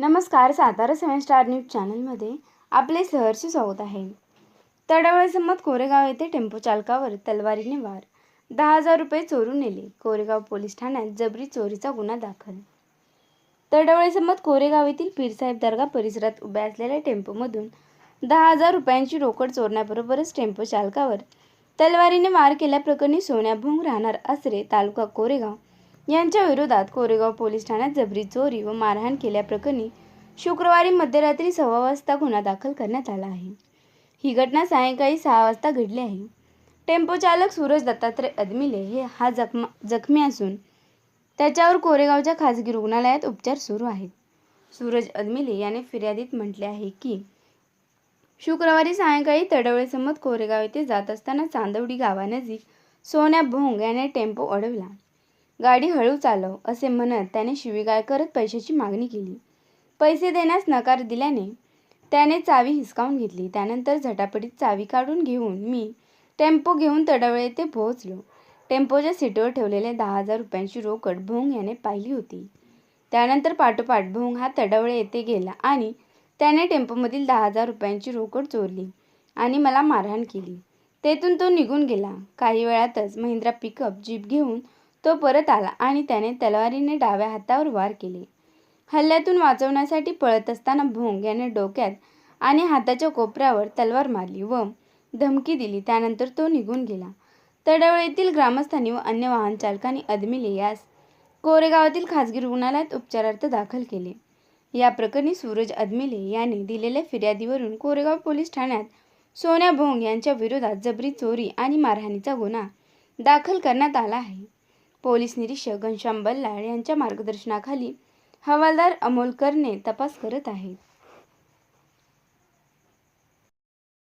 नमस्कार सातारा सेवन star news चॅनलमध्ये आपले सहर्ष स्वागत आहे. तडवळे संमत कोरेगाव येथे टेम्पो चालकावर तलवारीने वार दहा हजार रुपये चोरून नेले. कोरेगाव पोलीस ठाण्यात जबरी चोरीचा गुन्हा दाखल. तडवळे संमत कोरेगाव येथील पीरसाहेब दर्गा परिसरात उभ्या असलेल्या टेम्पोमधून दहा हजार रुपयांची रोकड चोरण्याबरोबरच टेम्पो चालकावर तलवारीने वार केल्याप्रकरणी सोन्या भोंग राहणार असरे तालुका कोरेगाव यांच्या विरोधात कोरेगाव पोलीस ठाण्यात जबरी चोरी व मारहाण केल्याप्रकरणी शुक्रवारी मध्यरात्री सव्वा वाजता गुन्हा दाखल करण्यात आला आहे. ही घटना सायंकाळी सहा वाजता घडली आहे. टेम्पो चालक सूरज दत्तात्रय अदमिले हे हा जखम जखमी असून त्याच्यावर कोरेगावच्या खाजगी रुग्णालयात उपचार सुरू आहेत. सूरज अदमिले याने फिर्यादीत म्हटले आहे की शुक्रवारी सायंकाळी तडवळेसमोर कोरेगाव येथे जात असताना चांदवडी गावानजीक सोन्या भोंग याने टेम्पो अडवला. गाडी हळू चालव असे म्हणत त्याने शिवीगाळ करत पैशाची मागणी केली. पैसे देण्यास नकार दिल्याने त्याने चावी हिसकावून घेतली. त्यानंतर झटापटीत चावी काढून घेऊन मी टेम्पो घेऊन तडवळे येथे पोहोचलो. टेम्पोच्या सीटवर ठेवलेले दहा हजार रुपयांची रोकड भोंग याने पाहिली होती. त्यानंतर पाठोपाठ भोंग हा तडवळे येथे गेला आणि त्याने टेम्पोमधील दहा हजार रुपयांची रोकड चोरली आणि मला मारहाण केली. तेथून तो निघून गेला. काही वेळातच महिंद्रा पिकअप जीप घेऊन तो परत आला आणि त्याने तलवारीने डाव्या हातावर वार केले. हल्ल्यातून वाचवण्यासाठी पळत असताना भोंग याने डोक्यात आणि हाताच्या कोपऱ्यावर तलवार मारली व धमकी दिली. त्यानंतर तो निघून गेला. तडवळीतील येथील ग्रामस्थांनी व अन्य वाहन चालकांनी अदमिले यास कोरेगावातील खाजगी रुग्णालयात उपचारार्थ दाखल केले. या प्रकरणी सूरज अदमिले याने दिलेल्या फिर्यादीवरून कोरेगाव पोलीस ठाण्यात सोन्या भोंग यांच्या विरोधात जबरी चोरी आणि मारहाणीचा गुन्हा दाखल करण्यात आला आहे. पोलीस निरीक्षक घनश्याम बल्लाळ यांच्या मार्गदर्शनाखाली हवालदार अमोल करणे तपास करत आहेत.